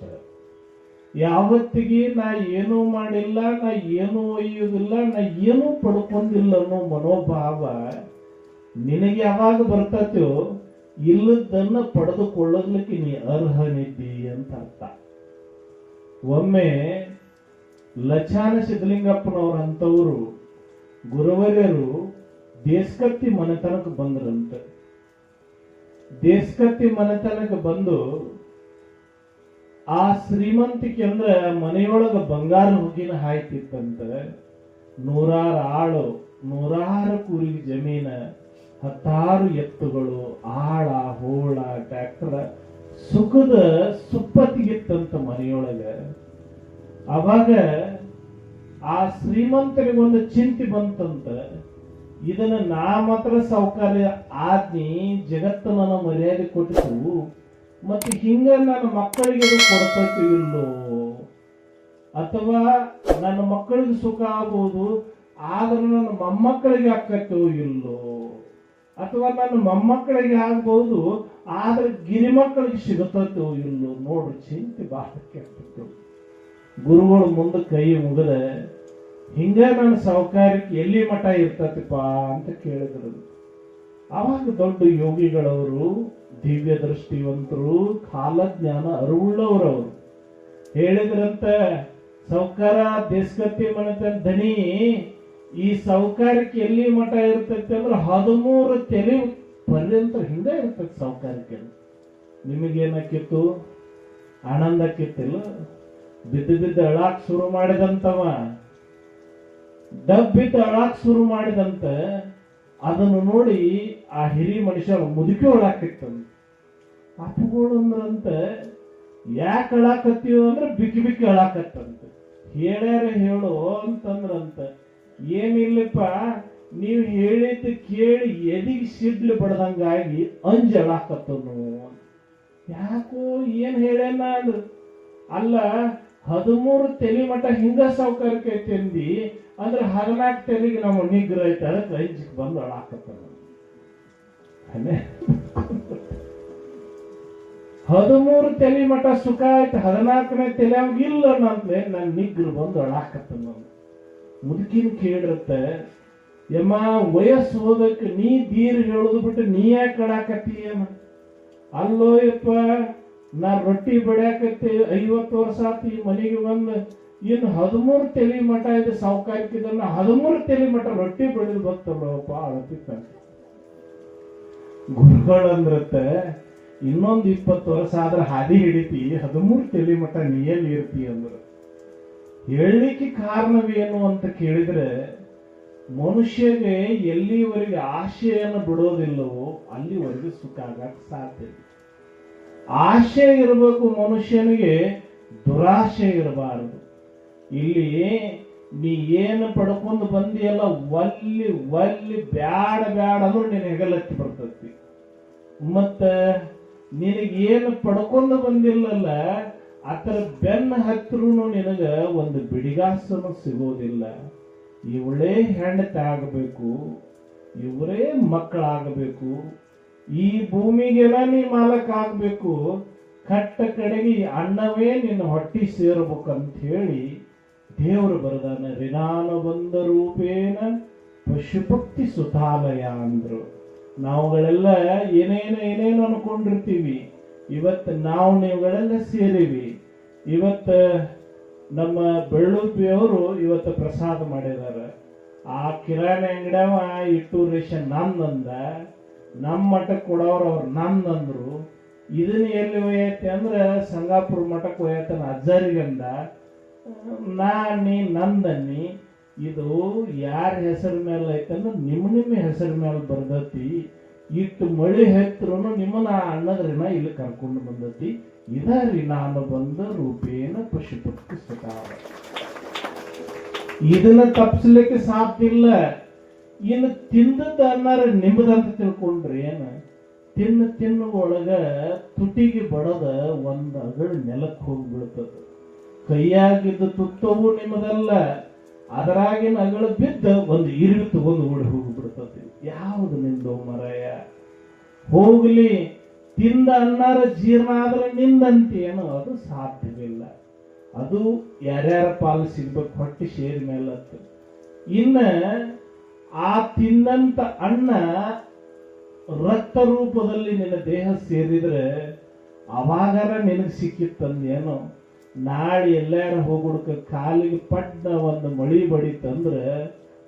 ಯಾವತ್ತಿಗೆ ನಾ ಏನೂ ಮಾಡಿಲ್ಲ, ನಾ ಏನೂ ಒಯ್ಯೋದಿಲ್ಲ, ನಾ ಏನೂ ಪಡ್ಕೊಂಡಿಲ್ಲ ಅನ್ನೋ ಮನೋಭಾವ ನಿನಗೆ ಯಾವಾಗ ಬರ್ತತೋ ಇಲ್ಲದನ್ನ ಪಡೆದುಕೊಳ್ಳಲಿಕ್ಕೆ ನೀ ಅರ್ಹನಿದ್ದಿ ಅಂತ ಅರ್ಥ. ಒಮ್ಮೆ ಲಚಾನ ಸಿದ್ಧಲಿಂಗಪ್ಪನವ್ರ ಅಂತವರು ಗುರುವರ್ಯರು ದೇಶಕತ್ತಿ ಮನೆತನಕ್ಕೆ ಬಂದ್ರಂತೆ. ದೇಶಕತ್ತಿ ಮನೆತನಕ್ಕೆ ಬಂದು ಆ ಶ್ರೀಮಂತಿಕೆ ಅಂದ್ರೆ ಮನೆಯೊಳಗ ಬಂಗಾರ ಹುಗಿನ ಹಾಯ್ತಿತ್ತಂತ. ನೂರಾರು ಆಳು, ನೂರಾರು ಕುರಿ ಜಮೀನ ಹತ್ತಾರು ಎತ್ತುಗಳು ಆಳ, ಹೋಳ, ಟ್ರ್ಯಾಕ್ಟರ್, ಸುಖದ ಸುಪ್ಪತ್ತಿಗಿತ್ತಂತ ಮನೆಯೊಳಗ. ಅವಾಗ ಆ ಶ್ರೀಮಂತರಿಗೆ ಒಂದು ಚಿಂತೆ ಬಂತಂತ, ಇದನ್ನ ನಾ ಮಾತ್ರ ಸೌಕರ್ಯ ಆದ್ನಿ ಜಗತ್ತು ನನ್ನ ಮರ್ಯಾದೆ ಕೊಟ್ಟಿತು, ಮತ್ತೆ ಹಿಂಗ ನನ್ನ ಮಕ್ಕಳಿಗೆ ಕೊಡ್ತೈತಿ ಇಲ್ಲೋ? ಅಥವಾ ನನ್ನ ಮಕ್ಕಳಿಗೆ ಸುಖ ಆಗ್ಬೋದು, ಆದ್ರೆ ನನ್ನ ಮೊಮ್ಮಕ್ಕಳಿಗೆ ಆಕತ್ತೋ ಇಲ್ಲೋ? ಅಥವಾ ನನ್ನ ಮೊಮ್ಮಕ್ಕಳಿಗೆ ಆಗ್ಬೋದು ಆದ್ರೆ ಗಿರಿಮಕ್ಕಳಿಗೆ ಸಿಗುತ್ತೋ ಇಲ್ಲೋ ನೋಡ್ರಿ ಚಿಂತೆ ಬಹಳ ಕೆಟ್ಟಿತ್ತು ಗುರುಗಳು ಮುಂದೆ ಕೈ ಮುಗದ ಹಿಂಗ ನನ್ನ ಸೌಕರ್ಯಕ್ಕೆ ಎಲ್ಲಿ ಮಠ ಇರ್ತತಿಪ್ಪ ಅಂತ ಕೇಳಿದ್ರು. ಅವಾಗ ದೊಡ್ಡ ಯೋಗಿಗಳವರು ದಿವ್ಯ ದೃಷ್ಟಿವಂತರು ಕಾಲಜ್ಞಾನ ಅರುಳ್ಳವರವರು ಹೇಳಿದ್ರಂತ, ಸೌಕಾರ ದೇಶಗತಿ ಮನೆ ದನಿ ಈ ಸೌಕಾರ್ಯಕ್ಕೆ ಎಲ್ಲಿ ಮಠ ಇರ್ತೈತಿ ಅಂದ್ರೆ ಹದಿಮೂರು ತೆಲಿ ಪರ್ಯಂತ ಹಿಂದೆ ಇರ್ತೈತಿ ಸೌಕಾರ್ಯಕ್ಕೆ ನಿಮಗೇನಕ್ಕಿತ್ತು ಆನಂದಕ್ಕಿತ್ತಿಲ್ಲ. ಬಿದ್ದು ಬಿದ್ದು ಅಳಾಕ್ ಶುರು ಮಾಡಿದಂತವ. ಡಬ್ ಬಿದ್ದ ಅಳಾಕ್ ಶುರು ಮಾಡಿದಂತ ಅದನ್ನು ನೋಡಿ ಆ ಹಿರಿ ಮನುಷ್ಯ ಮುದುಕಿ ಒಳಾಕಿತ್ತಂತ ಅಪ್ಪಗಳು ಅಂದ್ರಂತ ಯಾಕೆ ಅಳಾಕತ್ತೀವ ಅಂದ್ರೆ ಬಿಕ್ಕಿ ಬಿಕ್ಕಿ ಅಳಾಕತ್ತಂತ. ಹೇಳ್ಯಾರ ಹೇಳು ಅಂತಂದ್ರಂತ. ಏನಿಲ್ಲಪ್ಪ, ನೀವು ಹೇಳಿದ್ ಕೇಳಿ ಎದಿಗೆ ಸಿಡ್ಲು ಬಡ್ದಂಗಾಗಿ ಅಂಜಲಾಕತ್ತನು ಯಾಕೋ ಏನ್ ಹೇಳ್ಯಾನ ಅಂದ್ರು. ಅಲ್ಲ, ಹದಿಮೂರು ತೆಲಿ ಮಠ ಹಿಂಗ ಸೌಕರ್ಯಕ್ಕೆ ತಿಂದಿ, ಅಂದ್ರೆ ಹದಿನಾಲ್ಕು ತೆಲಿಗೆ ನಮ್ಮ ನಿಗ್ರಹ ಐತೆ ಅದಕ್ಕೆ ಅಂಜಿಕ್ ಬಂದು ಅಳಾಕತ್ತನ ಹದಿಮೂರು ತೆಲಿ ಮಠ ಸುಖ ಆಯ್ತು, ಹದಿನಾಲ್ಕನೇ ತೆಲೆ ಅವಾಗ ಇಲ್ಲ ನಂತಲೇ ನನ್ ನಿಗ್ರ ಬಂದು ಅಳಾಕತ್ತನ ಮುದುಕಿನ ಕೇಳಿರುತ್ತೆ, ಯಮ್ಮ, ವಯಸ್ಸು ಹೋದಕ್ಕೆ ನೀ ದೀರ್ ಹೇಳೋದು ಬಿಟ್ಟು ನೀ ಯಾಕೆ ಕಡಾಕತ್ತೀಯಮ್ಮ ಅಲ್ಲೋ ಯಪ್ಪ, ನಾ ರೊಟ್ಟಿ ಬಡ್ಯಾಕತ್ತಿ ಐವತ್ತು ವರ್ಷ ಆತು ಮನೆಗೆ ಬಂದು ಇನ್ನು ಹದಿಮೂರು ತೆಲಿ ಮಠ ಇದೆ ಸಾವುಕಾರಿಕಿದನ್ನ ಹದಿಮೂರು ತೆಲಿ ಮಠ ರೊಟ್ಟಿ ಬಡಿದು ಬರ್ತಲ್ಲಪ್ಪ ಅಳತಿತ್ತ ಗುರುಗಳಂದ್ರತ್ತೆ, ಇನ್ನೊಂದು ಇಪ್ಪತ್ತು ವರ್ಷ ಆದ್ರೆ ಹಾದಿ ಹಿಡಿತಿ, ಹದಿಮೂರು ತೆಲಿ ಮಠ ನೀ ಎಲ್ಲಿ ಇರ್ತಿ ಅಂದ್ರು. ಹೇಳಲಿಕ್ಕೆ ಕಾರಣವೇನು ಅಂತ ಕೇಳಿದ್ರೆ ಮನುಷ್ಯಗೆ ಎಲ್ಲಿವರೆಗೆ ಆಶೆಯನ್ನು ಬಿಡೋದಿಲ್ಲವೋ ಅಲ್ಲಿವರೆಗೆ ಸುಖ ಆಗಕ್ಕೆ ಸಾಧ್ಯ. ಆಶೆ ಇರಬೇಕು ಮನುಷ್ಯನಿಗೆ, ದುರಾಶೆ ಇರಬಾರದು ಇಲ್ಲಿ ನೀ ಏನು ಪಡ್ಕೊಂಡು ಬಂದಿಯಲ್ಲ, ಒಲ್ಲಿ ಒಲ್ಲಿ, ಬ್ಯಾಡ ಬ್ಯಾಡ ಅಂದ್ರೆ ನಿನ್ನ ಹೆಗಲತ್ತಿ ಬರ್ತೈತಿ ಮತ್ತ ನಿನಗೇನು ಪಡ್ಕೊಂಡು ಬಂದಿಲ್ಲಲ್ಲ ಆತರ ಬೆನ್ನ ಹತ್ರೂ ನಿನಗ ಒಂದು ಬಿಡಿಗಾಸನು ಸಿಗೋದಿಲ್ಲ. ಇವಳೇ ಹೆಂಡತಿ ಆಗಬೇಕು, ಇವರೇ ಮಕ್ಕಳಾಗಬೇಕು. ಈ ಭೂಮಿಗೆಲ್ಲ ನೀ ಮಾಲಕ್ ಆಗಬೇಕು. ಕಟ್ಟ ಕಡೆಗೆ ಅನ್ನವೇ ನಿನ್ನ ಹೊಟ್ಟಿ ಸೇರ್ಬೇಕಂತ ಹೇಳಿ ದೇವರು ಬರದಾನ, ರಿನಾನ ಬಂದ ರೂಪೇನ ಪಶುಪಕ್ತಿ ಸುತಾಲಯ ಅಂದ್ರು. ನಾವುಗಳೆಲ್ಲ ಏನೇನು ಏನೇನು ಅನ್ಕೊಂಡಿರ್ತೀವಿ. ಇವತ್ತು ನಾವು ನೀವುಗಳೆಲ್ಲ ಸೇರಿವಿ. ಇವತ್ತ ನಮ್ಮ ಬೆಳ್ಳುಬ್ಬಿಯವರು ಇವತ್ತು ಪ್ರಸಾದ ಮಾಡಿದ್ದಾರೆ. ಆ ಕಿರಾಣಿ ಅಂಗಡಿಯವ ಇಟ್ಟು ರೇಷನ್ ನಂದಂದ ನಮ್ಮ ಮಠಕ್ಕೆ ಕೊಡೋರು ಅವ್ರು ನಂದಂದ್ರು ಇದನ್ನ ಎಲ್ಲಿ ಒಯ್ಯತ್ತೆ ಅಂದ್ರೆ ಸಂಗಾಪುರ ಮಠಕ್ಕೆ ಒಯ್ಯತ್ತನ ಅಜ್ಜರಿಗಂದ ನಾ, ನೀ ನಂದನ್ನಿ ಇದು ಯಾರ ಹೆಸರ ಮೇಲೆ ಐತಂದ್ರೆ ನಿಮ್ಮ ನಿಮ್ಮ ಹೆಸರ ಮೇಲೆ ಬರ್ದತಿ ಇಟ್ಟು ಮಳಿ ಹೆತ್ತರೂ ನಿಮ್ಮನ್ನ ಅಣ್ಣದ್ರಿನ ಇಲ್ಲಿ ಕರ್ಕೊಂಡು ಬಂದತಿ. ಬಂದ ರೂಪೇನ ಪಶುಪಕ್ಷಿ ಸಕಾಲ ಇದನ್ನ ತಪ್ಪಿಸ್ಲಿಕ್ಕೆ ಸಾಧ್ಯ ಇಲ್ಲ. ಇನ್ನು ತಿಂದದ ಅನ್ನಾರ ನಿಮ್ಮದಂತ ತಿಳ್ಕೊಂಡ್ರಿ ಏನ? ತಿನ್ನ ತಿನ್ನ ಒಳಗ ತುಟಿಗೆ ಬಡದ ಒಂದ್ ಅಗಳು ನೆಲಕ್ಕೆ ಹೋಗಿ ಕೈಯಾಗಿದ್ದ ತುತ್ತವು ನಿಮ್ಮದಲ್ಲ, ಅದರಾಗಿನ ಅಗಳು ಬಿದ್ದ ಒಂದು ಇರುವಿ ತಗೊಂಡು ಓಡಿ ಹೋಗಿ ಯಾವುದು ನಿಮ್ದು ಮರಯ? ಹೋಗ್ಲಿ. ತಿಂದ ಅನ್ನಾರ ಜೀರ್ಣ ಆದ್ರೆ ನಿಂದಂತೇನು ಅದು ಸಾಧ್ಯವಿಲ್ಲ. ಅದು ಯಾರ್ಯಾರ ಪಾಲು ಸಿಗ್ಬೇಕು ಹೊಟ್ಟೆ ಸೇರಿ ಮೇಲೆ ಇನ್ನ ಆ ತಿಂದಂತ ಅನ್ನ ರಕ್ತ ರೂಪದಲ್ಲಿ ನಿನ್ನ ದೇಹ ಸೇರಿದ್ರೆ ಅವಾಗಾರ ನಿನಗೆ ಸಿಕ್ಕಿತ್ತಂದೇನೋ. ನಾಳೆ ಎಲ್ಲಾರ ಹೋಗುಡ್ಕ ಕಾಲಿಗೆ ಪಡ್ಡ ಒಂದು ಮಳಿ ಬಡಿತಂದ್ರೆ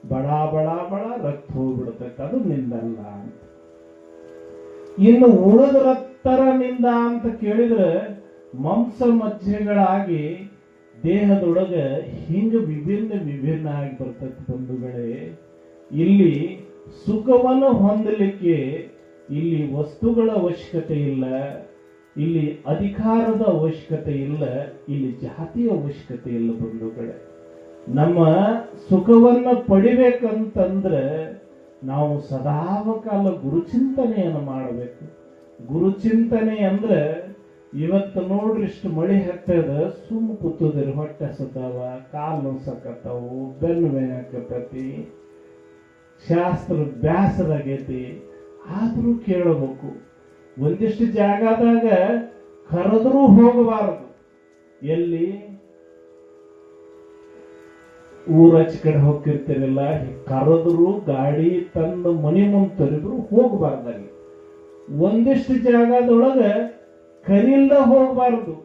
ಬಡ ಬಡ ಬಡ ರಕ್ತ ಹೋಗ್ಬಿಡ್ತಕ್ಕ ಅದು ನಿಂದಲ್ಲ ಅಂತ. ಇನ್ನು ಉಳಿದ ರಕ್ತರನಿಂದ ಅಂತ ಕೇಳಿದ್ರೆ ಮಾಂಸ ಮಜ್ಜೆಗಳಾಗಿ ದೇಹದೊಳಗ ಹಿಂಗ ವಿಭಿನ್ನ ವಿಭಿನ್ನ ಆಗಿ ಬರ್ತೈತಿ ಬಂಧುಗಳೇ. ಇಲ್ಲಿ ಸುಖವನ್ನು ಹೊಂದಲಿಕ್ಕೆ ಇಲ್ಲಿ ವಸ್ತುಗಳ ಅವಶ್ಯಕತೆ ಇಲ್ಲ, ಇಲ್ಲಿ ಅಧಿಕಾರದ ಅವಶ್ಯಕತೆ ಇಲ್ಲ, ಇಲ್ಲಿ ಜಾತಿಯ ಅವಶ್ಯಕತೆ ಇಲ್ಲ ಬಂಧುಗಳೇ. ನಮ್ಮ ಸುಖವನ್ನು ಪಡಿಬೇಕಂತಂದ್ರೆ ನಾವು ಸದಾವಕಾಲ ಗುರುಚಿಂತನೆಯನ್ನು ಮಾಡಬೇಕು. ಗುರುಚಿಂತನೆ ಅಂದ್ರೆ ಇವತ್ತು ನೋಡ್ರಿ ಇಷ್ಟು ಮಳೆ ಹತ್ತದ ಸುಮ್ಮ ಕೂತದ್ರಿ ಹೊಟ್ಟೆ ಹಸತಾವ, ಕಾಲು ನೋಸಕತ್ತಾವು, ಬೆನ್ನು ಬೇನಾಕತೈತಿ ಶಾಸ್ತ್ರ ಬ್ಯಾಸರಾಗೈತಿ. ಆದರೂ ಕೇಳಬೇಕು. ಒಂದಿಷ್ಟು ಜಾಗದಾಗ ಕರೆದ್ರೂ ಹೋಗಬಾರದು. ಎಲ್ಲಿ? ಊರಾಚ ಕಡೆ ಹೋಗ್ತಿರ್ತೀರಲ್ಲ ಕರೆದ್ರು, ಗಾಡಿ ತಂದು ಮನೆ ಮುಂದೆ ತರಿದ್ರು ಹೋಗಬಾರ್ದಲ್ಲಿ ಒಂದಿಷ್ಟು ಜಾಗದೊಳಗ ಕರಿಲ್ದ ಹೋಗಬಾರದು.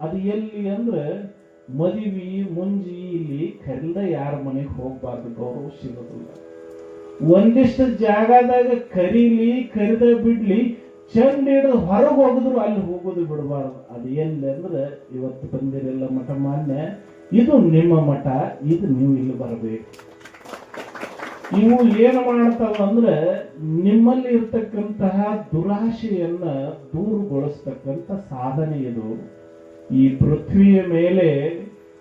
ಅದು ಎಲ್ಲಿ ಅಂದ್ರೆ ಮದುವೆ, ಮುಂಜಿ ಇಲ್ಲಿ ಕರಿಲ್ದ ಯಾರ ಮನೆಗೆ ಹೋಗಬಾರ್ದು ಗೌರವ ಸಿಗೋದಿಲ್ಲ. ಒಂದಿಷ್ಟು ಜಾಗದಾಗ ಕರೀಲಿ, ಕರಿದ ಬಿಡ್ಲಿ, ಚಂಡ ಹಿಡಿದು ಹೊರಗೆ ಹೋಗಿದ್ರು ಅಲ್ಲಿ ಹೋಗೋದು ಬಿಡಬಾರ್ದು. ಅದು ಎಲ್ಲಿ ಅಂದ್ರೆ ಇವತ್ತು ಬಂದಿರಲ್ಲ ಮಠ ಮಾನ್ಯ. ಇದು ನಿಮ್ಮ ಮಠ, ಇದು ನೀವು ಇಲ್ಲಿ ಬರಬೇಕು. ಇವು ಏನು ಮಾಡ್ತಾವ ಅಂದ್ರೆ ನಿಮ್ಮಲ್ಲಿ ಇರ್ತಕ್ಕಂತಹ ದುರಾಶೆಯನ್ನ ದೂರುಗೊಳಿಸ್ತಕ್ಕಂಥ ಸಾಧನೆ ಇದು. ಈ ಪೃಥ್ವಿಯ ಮೇಲೆ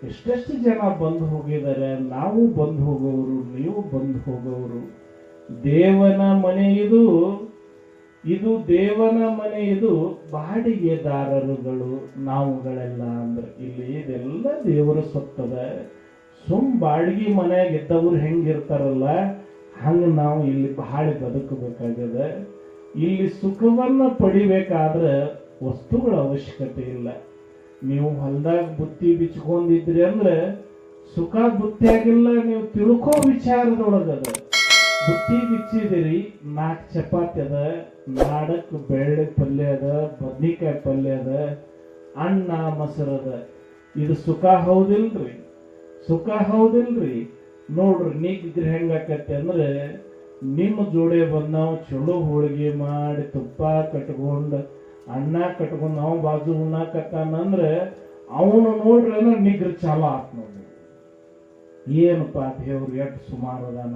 ಎಷ್ಟೆಷ್ಟು ಜನ ಬಂದು ಹೋಗಿದ್ದಾರೆ, ನಾವು ಬಂದು ಹೋಗೋರು, ನೀವು ಬಂದು ಹೋಗೋರು. ದೇವನ ಮನೆ ಇದು ಇದು ದೇವನ ಮನೆ, ಇದು ಬಾಡಿಗೆದಾರರುಗಳು, ನಾವುಗಳೆಲ್ಲ ಅಂದ್ರೆ ಇಲ್ಲಿ ಇದೆಲ್ಲ ದೇವರ ಸೊತ್ತದ. ಸುಮ್ ಬಾಡಿಗೆ ಮನೆಯಾಗ ಇದ್ದವ್ರು ಹೆಂಗಿರ್ತಾರಲ್ಲ, ಹಂಗ ನಾವು ಇಲ್ಲಿ ಬಹಳ ಬದುಕಬೇಕಾಗದ ಇಲ್ಲಿ ಸುಖವನ್ನ ಪಡಿಬೇಕಾದ್ರೆ ವಸ್ತುಗಳ ಅವಶ್ಯಕತೆ ಇಲ್ಲ. ನೀವು ಹೊಲ್ದಾಗ ಬುತ್ತಿ ಬಿಚ್ಕೊಂಡಿದ್ರಿ ಅಂದ್ರೆ ಸುಖ ಬುತ್ತಿಯಾಗಿಲ್ಲ ನೀವು ತಿಳ್ಕೋ ವಿಚಾರದೊಳಗದ. ಬುತ್ತಿ ಬಿಚ್ಚಿದಿರಿ ನಾಲ್ಕು ಚಪಾತಿ ಅದ, ನಾಡಕ್ ಬೆಳ್ಳಿ ಪಲ್ಯ ಅದ, ಬದ್ನಿಕಾಯಿ ಪಲ್ಯ ಅದ, ಅನ್ನ, ಮೊಸರು ಅದ. ಇದು ಸುಖ ಹೌದಿಲ್ರಿ? ಸುಖ ಹೌದಿಲ್ರಿ? ನೋಡ್ರಿ ನೀಗಿದ್ರೆ ಹೆಂಗಾಕತ್ತೆ ಅಂದ್ರೆ ನಿಮ್ಮ ಜೋಡಿ ನಾವು ಚಲೋ ಹೋಳಿಗೆ ಮಾಡಿ ತುಪ್ಪ ಕಟ್ಕೊಂಡು ಅನ್ನ ಕಟ್ಕೊಂಡು ನಾವು ಬಾಜು ಉಣ್ಣಾಕತ್ತಾನಂದ್ರೆ ಅವನು ನೋಡ್ರಿ ಅಂದ್ರೆ ನಿಗ್ರ ಚಾಲ ಆತ್ ನೋಡ್ರಿ. ಏನಪ್ಪ ದೇವ್ರಿಗೆ ಎಷ್ಟು ಸುಮಾರು ಅದಾನ.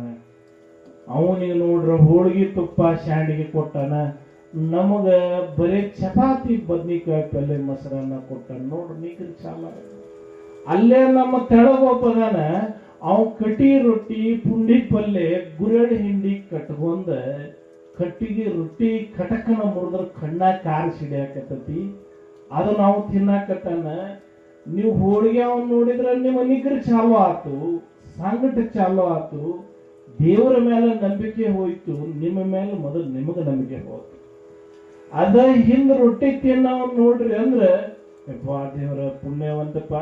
ಅವನಿಗೆ ನೋಡ್ರ ಹೋಳಿಗೆ ತುಪ್ಪ ಶಾಂಡಿಗೆ ಕೊಟ್ಟಾನ, ನಮಗ ಬರೇ ಚಪಾತಿ ಬದ್ನಿಕಾಯಿ ಪಲ್ಯ ಮೊಸರನ್ನ ಕೊಟ್ಟಾನ ನೋಡ್ರಿ ನಿಗ್ರ ಚಾಲ ಅಲ್ಲೇ ನಮ್ಮ ತೆಳಗೊಬ್ಬದಾನ ಅವ ಕಟಿ ರೊಟ್ಟಿ ಪುಂಡಿ ಪಲ್ಲೆ ಗುರಳಿ ಹಿಂಡಿ ಕಟ್ಕೊಂಡ ಕಟ್ಟಿಗೆ ರೊಟ್ಟಿ ಕಟಕನ ಮುರಿದ್ರ ಕಣ್ಣ ಕಾರ ಸಿಡಿಯಾಕತ್ತತಿ. ಅದು ನಾವು ತಿನ್ನಾಕತ್ತಾನ, ನೀವು ಹೋಳಿಗೆ ಅವನು ನೋಡಿದ್ರೆ ನಿಮ್ಮ ನಿಗ್ರ ಚಾಲು ಆತು, ಸಂಗಟ ಚಾಲು ಆತು. ದೇವರ ಮೇಲೆ ನಂಬಿಕೆ ಹೋಯ್ತು, ನಿಮ್ಮ ಮೇಲೆ ಮೊದಲು ನಿಮಗೆ ನಂಬಿಕೆ ಹೋಯ್ತು. ಅದ ಹಿಂದ ರೊಟ್ಟಿ ತಿನ್ನವ್ ನೋಡ್ರಿ ಅಂದ್ರೆ, ಯಪ್ಪಾ ದೇವರ ಪುಣ್ಯವಂತಪ್ಪ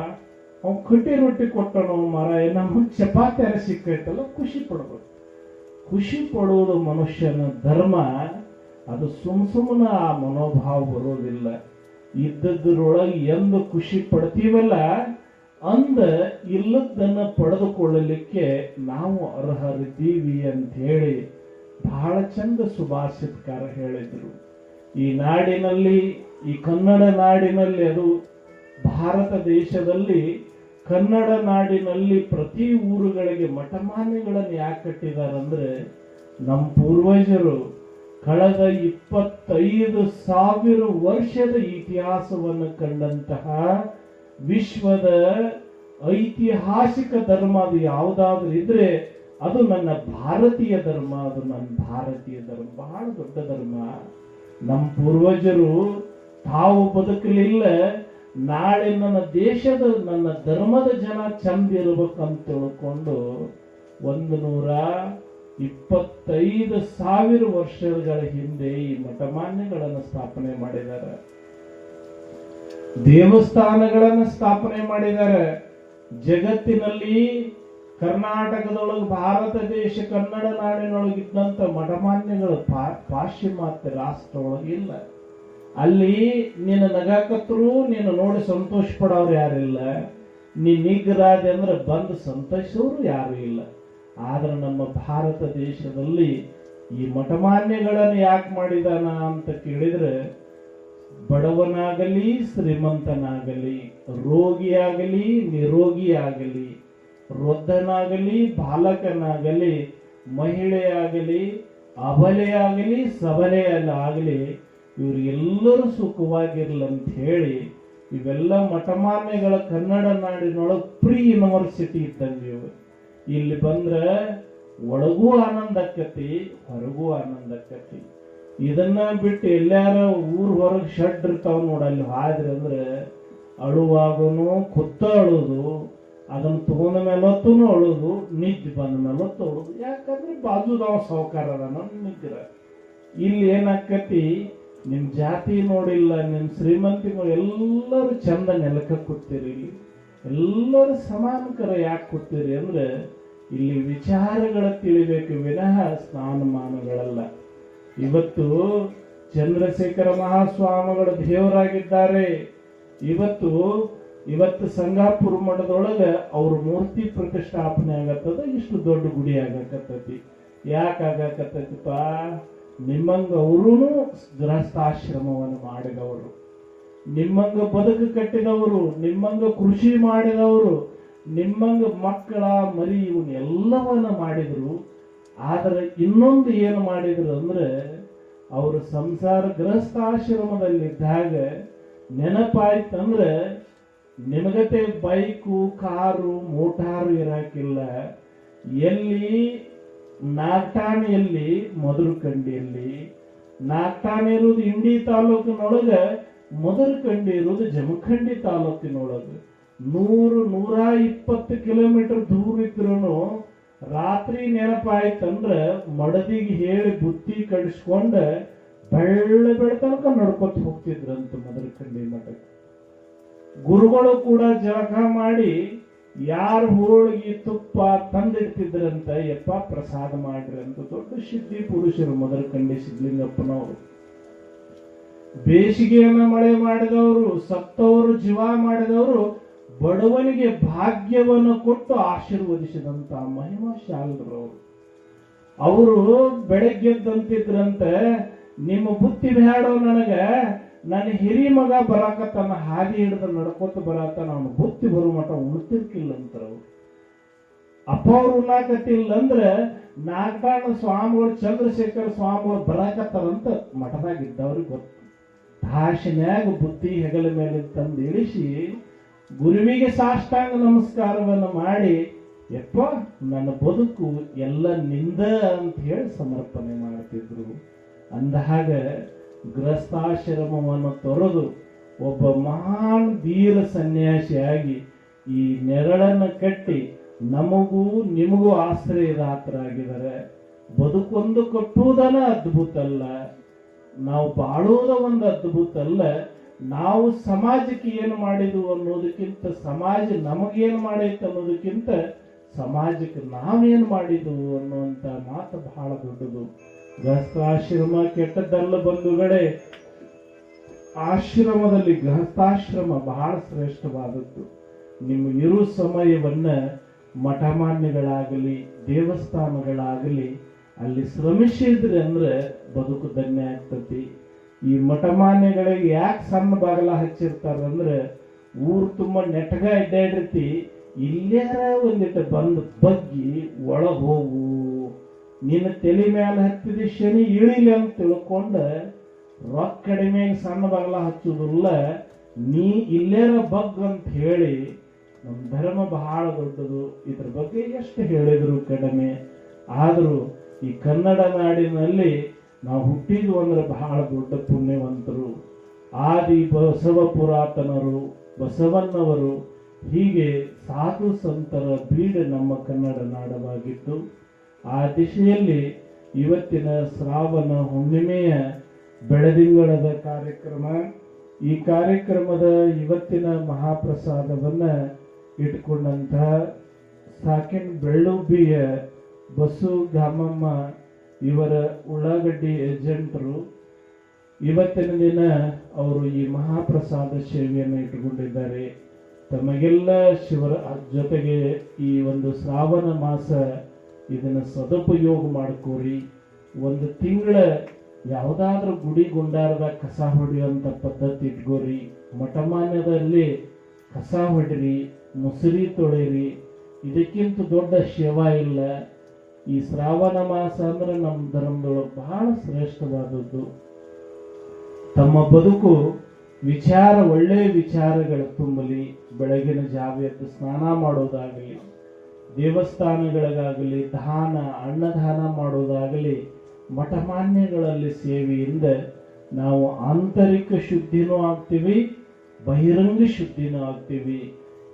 ಅವ್ ಕಟ್ಟಿ ರೊಟ್ಟಿ ಕೊಟ್ಟನು ಮರ ನಮ್ಮ ಚಪಾತಿ ಅರ ಸಿಕ್ಕೈತಲ್ಲ, ಖುಷಿ ಪಡ್ಬೇಕು ಖುಷಿ ಪಡುವುದು ಮನುಷ್ಯನ ಧರ್ಮ, ಅದು ಸುಮ್ ಸುಮ್ಮನ ಆ ಮನೋಭಾವ ಬರೋದಿಲ್ಲ. ಇದ್ದದ್ರೊಳಗೆ ಎಂದು ಖುಷಿ ಪಡ್ತೀವಲ್ಲ ಅಂದ ಇಲ್ಲದನ್ನ ಪಡೆದುಕೊಳ್ಳಲಿಕ್ಕೆ ನಾವು ಅರ್ಹರಿದ್ದೀವಿ ಅಂತ ಹೇಳಿ ಬಹಳ ಚಂದ ಸುಭಾಷಿತ್ಕಾರ ಹೇಳಿದ್ರು. ಈ ನಾಡಿನಲ್ಲಿ, ಈ ಕನ್ನಡ ನಾಡಿನಲ್ಲಿ ಅದು ಭಾರತ ದೇಶದಲ್ಲಿ ಕನ್ನಡ ನಾಡಿನಲ್ಲಿ ಪ್ರತಿ ಊರುಗಳಿಗೆ ಮಠಮಾನ್ಯಗಳನ್ನು ಯಾಕೆ ಕಟ್ಟಿದಾರಂದ್ರೆ ನಮ್ಮ ಪೂರ್ವಜರು ಕಳೆದ ಇಪ್ಪತ್ತೈದು ಸಾವಿರ ವರ್ಷದ ಇತಿಹಾಸವನ್ನು ಕಂಡಂತಹ ವಿಶ್ವದ ಐತಿಹಾಸಿಕ ಧರ್ಮ ಅದು ಯಾವುದಾದ್ರೂ ಇದ್ರೆ ಅದು ನನ್ನ ಭಾರತೀಯ ಧರ್ಮ, ಅದು ನನ್ನ ಭಾರತೀಯ ಧರ್ಮ, ಬಹಳ ದೊಡ್ಡ ಧರ್ಮ. ನಮ್ಮ ಪೂರ್ವಜರು ತಾವು ಬದುಕಲಿಲ್ಲ, ನಾಳೆ ನನ್ನ ದೇಶದ, ನನ್ನ ಧರ್ಮದ ಜನ ಚಂದ ಇರ್ಬೇಕಂತ ತಿಳ್ಕೊಂಡು ಒಂದು ನೂರ ಇಪ್ಪತ್ತೈದು ಸಾವಿರ ವರ್ಷಗಳ ಹಿಂದೆ ಈ ಮಠಮಾನ್ಯಗಳನ್ನು ಸ್ಥಾಪನೆ ಮಾಡಿದ್ದಾರೆ. ದೇವಸ್ಥಾನಗಳನ್ನು ಸ್ಥಾಪನೆ ಮಾಡಿದ್ದಾರೆ ಜಗತ್ತಿನಲ್ಲಿ ಕರ್ನಾಟಕದೊಳಗೆ ಭಾರತ ದೇಶ, ಕನ್ನಡ ನಾಡಿನೊಳಗೆ ಇದ್ದಂತ ಮಠಮಾನ್ಯಗಳು ಪಾಶ್ಚಿಮಾತ್ಯ ರಾಷ್ಟ್ರ ಇಲ್ಲ. ಅಲ್ಲಿ ನಿನ್ನ ನಗಾಕತ್ರು ನೀನು ನೋಡಿ ಸಂತೋಷ ಪಡೋರು ಯಾರಿಲ್ಲ ನೀ ನಿಗ್ರಾದೆ ಅಂದ್ರೆ ಬಂದು ಸಂತೋಷವರು ಯಾರು ಇಲ್ಲ. ಆದ್ರೆ ನಮ್ಮ ಭಾರತ ದೇಶದಲ್ಲಿ ಈ ಮಠಮಾನ್ಯಗಳನ್ನು ಯಾಕೆ ಮಾಡಿದಾನ ಅಂತ ಕೇಳಿದ್ರೆ ಬಡವನಾಗಲಿ, ಶ್ರೀಮಂತನಾಗಲಿ, ರೋಗಿಯಾಗಲಿ, ನಿರೋಗಿಯಾಗಲಿ, ವೃದ್ಧನಾಗಲಿ, ಬಾಲಕನಾಗಲಿ, ಮಹಿಳೆಯಾಗಲಿ, ಅಬಲೆಯಾಗಲಿ ಸಬಲೆಯಲ್ಲಾಗಲಿ ಇವರೆಲ್ಲರೂ ಅಂತ ಹೇಳಿ ಇವೆಲ್ಲ ಮಠಮಾನ್ಯಗಳ ಕನ್ನಡ ನಾಡಿನೊಳಗೆ ಪ್ರೀ ಯೂನಿವರ್ಸಿಟಿ ಇದ್ದಂಗೆ ಇವು. ಇಲ್ಲಿ ಬಂದ್ರೆ ಒಳಗೂ ಆನಂದ ಆಕತಿ ಹೊರಗೂ ಆನಂದ ಆಕ್ಕತಿ ಇದನ್ನ ಬಿಟ್ಟು ಎಲ್ಲಾರ ಊರ್ ಹೊರಗೆ ಶೆಡ್ ಇರ್ತಾವ ನೋಡ ಅಲ್ಲಿ. ಹಾದ್ರಿ ಅಂದ್ರೆ ಅಳುವಾಗನು, ಕುತ್ತ ಅಳುದು ಅದನ್ನ ತಗೊಂಡ ಮೇಲೊತ್ತೂ ಅಳುದು, ನಿದ್ದೆ ಬಂದ ಮೇಲತ್ತು ಅಳುದು. ಯಾಕಂದ್ರೆ ಬಾಜುದವ ಸಾವುಕಾರ ಅದಾನ ನಿದ್ರ ಇಲ್ಲಿ ಏನಾಕತಿ, ನಿಮ್ ಜಾತಿ ನೋಡಿಲ್ಲ, ನಿಮ್ ಶ್ರೀಮಂತಿಗಳು ಎಲ್ಲರೂ ಚಂದ ನೆಲಕ ಕೂತೀರಿ ಇಲ್ಲಿ. ಎಲ್ಲರೂ ಸಮಾನಕರ ಯಾಕೆ ಕೂತೀರಿ ಅಂದ್ರೆ, ಇಲ್ಲಿ ವಿಚಾರಗಳ ತಿಳಿಬೇಕು, ವಿನಃ ಸ್ನಾನಮಾನಗಳಲ್ಲ. ಇವತ್ತು ಚಂದ್ರಶೇಖರ ಮಹಾಸ್ವಾಮಿಗಳು ದೇವರಾಗಿದ್ದಾರೆ. ಇವತ್ತು ಇವತ್ತು ಸಂಗಾಪುರ ಮಠದೊಳಗೆ ಅವ್ರ ಮೂರ್ತಿ ಪ್ರತಿಷ್ಠಾಪನೆ ಆಗತ್ತದ, ಇಷ್ಟು ದೊಡ್ಡ ಗುಡಿ ಆಗಕತ್ತೈತಿ. ಯಾಕೆ ಆಗಕತ್ತೈತಿಪ್ಪ? ನಿಮ್ಮಂಗ ಅವರೂ ಗೃಹಸ್ಥಾಶ್ರಮವನ್ನು ಮಾಡಿದವರು. ನಿಮ್ಮಂಗ ಬದುಕು ಕಟ್ಟಿದವರು, ನಿಮ್ಮಂಗ ಕೃಷಿ ಮಾಡಿದವರು, ನಿಮ್ಮಂಗ ಮಕ್ಕಳ ಮರಿ ಇವನ್ನೆಲ್ಲವನ್ನ ಮಾಡಿದ್ರು. ಆದರೆ ಇನ್ನೊಂದು ಏನು ಮಾಡಿದ್ರು ಅಂದ್ರೆ ಅವರು ಸಂಸಾರ ಗೃಹಸ್ಥಾಶ್ರಮದಲ್ಲಿದ್ದಾಗ ನೆನಪಾಯ್ತಂದ್ರೆ ನಿಮಗತೆ ಬೈಕು, ಕಾರು, ಮೋಟಾರು ಇರಾಕಿಲ್ಲ. ಎಲ್ಲಿ? ನಾಟಾಣಿಯಲ್ಲಿ ಮಧುರಕಂಡಿಯಲ್ಲಿ ನಾಗ್ಟಾಣಿ ಇರುವುದು ಇಂಡಿ ತಾಲೂಕಿನೊಳಗ ಮಧುರಕಂಡಿ ಇರುವುದು ಜಮಖಂಡಿ ತಾಲೂಕಿನೊಳಗ. ನೂರು ನೂರ ಇಪ್ಪತ್ತು ಕಿಲೋಮೀಟರ್ ದೂರ ಇದ್ರು ರಾತ್ರಿ ನೆನಪಾಯ್ತಂದ್ರ ಮಡದಿಗೆ ಹೇಳಿ ಬುತ್ತಿ ಕಡಿಸ್ಕೊಂಡ ಬೆಳ್ಳ ಬೆಳ ತನಕ ನಡ್ಕೊತ ಹೋಗ್ತಿದ್ರಂತ ಮದರಕಂಡಿ ಮಠಕ್ಕೆ. ಗುರುಗಳು ಕೂಡ ಜಳಕ ಮಾಡಿ ಯಾರು ಹೋಳಿಗೆ ತುಪ್ಪ ತಂದಿಡ್ತಿದ್ರಂತ ಯಪ್ಪ ಪ್ರಸಾದ ಮಾಡ್ರಿ ಅಂತ ದೊಡ್ಡ ಸಿದ್ಧಿ ಪುರುಷರು ಮದರಕಂಡಿ ಸಿದ್ಲಿಂಗಪ್ಪನವರು ಬೇಸಿಗೆಯನ್ನ ಮಳೆ ಮಾಡಿದವರು, ಸತ್ತವರು, ಜೀವ ಮಾಡಿದವರು ಬಡವನಿಗೆ ಭಾಗ್ಯವನ್ನು ಕೊಟ್ಟು ಆಶೀರ್ವದಿಸಿದಂತ ಮಹಿಮಾಶಾಲರವರು ಅವರು ಬೆಳಗ್ಗೆದ್ದಂತಿದ್ರಂತೆ ನಿಮ್ಮ ಬುತ್ತಿ ಬ್ಯಾಡೋ ನನಗೆ, ನನ್ನ ಹಿರಿ ಮಗ ಬರಾಕತ್ತಾನ ಹಾದಿ ಹಿಡಿದು ನಡ್ಕೋತ ಬರಾಕತ್ತಾನ ಅವನು ಬುತ್ತಿ ಬರೋ ಮಠ ಅವ್ರು ಅಪ್ಪ ಅವ್ರು ಉಣ್ಣಾಕತ್ತಿಲ್ಲ ಅಂದ್ರೆ ನಾಗಾಣ ಸ್ವಾಮಿಗಳು, ಚಂದ್ರಶೇಖರ್ ಸ್ವಾಮಿಗಳು ಬರಾಕತ್ತಾರಂತ ಮಠದಾಗ ಇದ್ದವ್ರಿಗೆ ಗೊತ್ತು. ಭಾಷೆನಾಗ ಬುತ್ತಿ ಹೆಗಲ ಮೇಲೆ ತಂದು ಇಳಿಸಿ ಗುರುವಿಗೆ ಸಾಷ್ಟಾಂಗ ನಮಸ್ಕಾರವನ್ನು ಮಾಡಿ ಎಪ್ಪ ನನ್ನ ಬದುಕು ಎಲ್ಲ ನಿಂದ ಅಂತ ಹೇಳಿ ಸಮರ್ಪಣೆ ಮಾಡ್ತಿದ್ರು. ಅಂದಹಾಗ ಗೃಹಸ್ಥಾಶ್ರಮವನ್ನು ತೊರೆದು ಒಬ್ಬ ಮಹಾನ್ ಧೀರ ಸನ್ಯಾಸಿಯಾಗಿ ಈ ನೆರಳನ್ನು ಕಟ್ಟಿ ನಮಗೂ ನಿಮಗೂ ಆಶ್ರಯದಾತರಾಗಿದ್ದಾರೆ. ಬದುಕೊಂದು ಕಟ್ಟುವುದನ ಅದ್ಭುತ ಅಲ್ಲ. ನಾವು ಬಾಳುವುದ ಒಂದು ಅದ್ಭುತ ಅಲ್ಲ. ನಾವು ಸಮಾಜಕ್ಕೆ ಏನು ಮಾಡಿದ್ವು ಅನ್ನೋದಕ್ಕಿಂತ ಸಮಾಜ ನಮಗೇನು ಮಾಡೈತೆ ಅನ್ನೋದಕ್ಕಿಂತ ಸಮಾಜಕ್ಕೆ ನಾವೇನು ಮಾಡಿದ್ವು ಅನ್ನುವಂಥ ಮಾತು ಬಹಳ ದೊಡ್ಡದು. ಗೃಹಸ್ಥಾಶ್ರಮ ಕೆಟ್ಟದ್ದಲ್ಲ ಬಂಧುಗಳೇ. ಆಶ್ರಮದಲ್ಲಿ ಗೃಹಸ್ಥಾಶ್ರಮ ಬಹಳ ಶ್ರೇಷ್ಠವಾದದ್ದು. ನಿಮ್ಮ ಇರು ಸಮಯವನ್ನ ಮಠಮಾನ್ಯಗಳಾಗಲಿ, ದೇವಸ್ಥಾನಗಳಾಗಲಿ ಅಲ್ಲಿ ಶ್ರಮಿಸಿದ್ರೆ ಅಂದ್ರೆ ಬದುಕು ಧನ್ಯ ಆಗ್ತತಿ. ಈ ಮಠಮಾನ್ಯಗಳಿಗೆ ಯಾಕೆ ಸಣ್ಣ ಬಾಗಲ ಹಚ್ಚಿರ್ತಾರಂದ್ರೆ ಊರು ತುಂಬ ನೆಟ್ಟಗ ಇದ್ದಾಡಿರ್ತಿ ಇಲ್ಲಾರ ಒಂದಿಟ್ಟು ಬಂದು ಬಗ್ಗಿ ಒಳ ಹೋಗು, ನಿನ್ನ ತಲೆ ಮೇಲೆ ಹತ್ತಿದ ಶನಿ ಇಳಿಲಿ ಅಂತ ತಿಳ್ಕೊಂಡು ರೊಕ್ಕ ಕಡಿಮೆ ಸಣ್ಣ ಬಾಗಲ ಹಚ್ಚುದಿಲ್ಲ, ನೀ ಇಲ್ಲೇರ ಬಗ್ ಅಂತ ಹೇಳಿ ನಮ್ಮ ಧರ್ಮ ಬಹಳ ದೊಡ್ಡದು, ಇದ್ರ ಬಗ್ಗೆ ಎಷ್ಟು ಹೇಳಿದ್ರು ಕಡಿಮೆ. ಆದರೂ ಈ ಕನ್ನಡ ನಾಡಿನಲ್ಲಿ ನಾವು ಹುಟ್ಟಿದ್ವು ಅಂದ್ರೆ ಬಹಳ ದೊಡ್ಡ ಪುಣ್ಯವಂತರು. ಆದಿ ಬಸವ ಪುರಾತನರು, ಬಸವಣ್ಣವರು, ಹೀಗೆ ಸಾಧು ಸಂತರ ಬೀಡೆ ನಮ್ಮ ಕನ್ನಡ ನಾಡವಾಗಿತ್ತು. ಆ ದಿಶೆಯಲ್ಲಿ ಇವತ್ತಿನ ಶ್ರಾವಣ ಹುಣ್ಣಿಮೆಯ ಬೆಳದಿಂಗಳದ ಕಾರ್ಯಕ್ರಮ. ಈ ಕಾರ್ಯಕ್ರಮದ ಇವತ್ತಿನ ಮಹಾಪ್ರಸಾದವನ್ನು ಇಟ್ಕೊಂಡಂತಹ ಸಾಕಿನ್ ಬೆಳ್ಳುಬ್ಬಿಯ ಬಸು ಗಾಮಮ್ಮ ಇವರ ಉಳ್ಳಾಗಡ್ಡಿ ಏಜೆಂಟರು ಇವತ್ತಿನ ದಿನ ಅವರು ಈ ಮಹಾಪ್ರಸಾದ ಸೇವೆಯನ್ನು ಇಟ್ಟುಕೊಂಡಿದ್ದಾರೆ. ತಮಗೆಲ್ಲ ಶಿವರ ಜೊತೆಗೆ ಈ ಒಂದು ಶ್ರಾವಣ ಮಾಸ ಇದನ್ನು ಸದುಪಯೋಗ ಮಾಡ್ಕೋರಿ ಒಂದು ತಿಂಗಳ ಯಾವುದಾದ್ರೂ ಗುಡಿ ಗುಂಡಾರದ ಕಸ ಹೊಡೆಯುವಂಥ ಪದ್ಧತಿ ಇಟ್ಕೋರಿ ಮಠಮಾನ್ಯದಲ್ಲಿ ಕಸ ಹೊಡಿರಿ, ಮುಸುರಿ ತೊಳೆಯಿರಿ. ಇದಕ್ಕಿಂತ ದೊಡ್ಡ ಸೇವಾ ಇಲ್ಲ. ಈ ಶ್ರಾವಣ ಮಾಸ ಅಂದ್ರೆ ನಮ್ಮ ಧರ್ಮದೊಳಗೆ ಬಹಳ ಶ್ರೇಷ್ಠವಾದದ್ದು. ತಮ್ಮ ಬದುಕು ವಿಚಾರ ಒಳ್ಳೆಯ ವಿಚಾರಗಳ ತುಂಬಲಿ, ಬೆಳಗಿನ ಜಾವ ಸ್ನಾನ ಮಾಡೋದಾಗಲಿ, ದೇವಸ್ಥಾನಗಳಿಗಾಗಲಿ, ದಾನ, ಅನ್ನದಾನ ಮಾಡೋದಾಗಲಿ, ಮಠಮಾನ್ಯಗಳಲ್ಲಿ ಸೇವೆಯಿಂದ ನಾವು ಆಂತರಿಕ ಶುದ್ಧಿನೂ ಆಗ್ತೀವಿ, ಬಹಿರಂಗ ಶುದ್ಧಿನೂ ಆಗ್ತೀವಿ.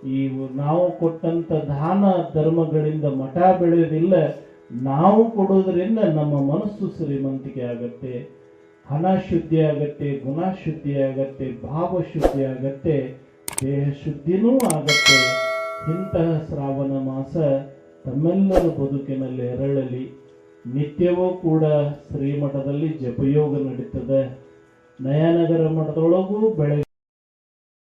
ಈ ನಾವು ಕೊಟ್ಟಂತ ದಾನ, ಧರ್ಮಗಳಿಂದ ಮಠ ಬೆಳೆಯೋದಿಲ್ಲ ನಾವು ಕೊಡೋದ್ರಿಂದ ನಮ್ಮ ಮನಸ್ಸು ಶ್ರೀಮಂತಿಕೆ ಆಗತ್ತೆ ಹಣ ಶುದ್ಧಿ ಆಗತ್ತೆ ಗುಣ ಶುದ್ಧಿ ಆಗತ್ತೆ ಭಾವ ಶುದ್ಧಿ ಆಗತ್ತೆ ದೇಹ ಶುದ್ಧಿನೂ ಆಗತ್ತೆ. ಇಂತಹ ಶ್ರಾವಣ ಮಾಸ ತಮ್ಮೆಲ್ಲರ ಬದುಕಿನಲ್ಲಿ ಎರಳಲಿ. ನಿತ್ಯವೂ ಕೂಡ ಶ್ರೀಮಠದಲ್ಲಿ ಜಪಯೋಗ ನಡೀತದೆ. ನಯನಗರ ಮಠದೊಳಗೂ ಬೆಳಗ್ಗೆ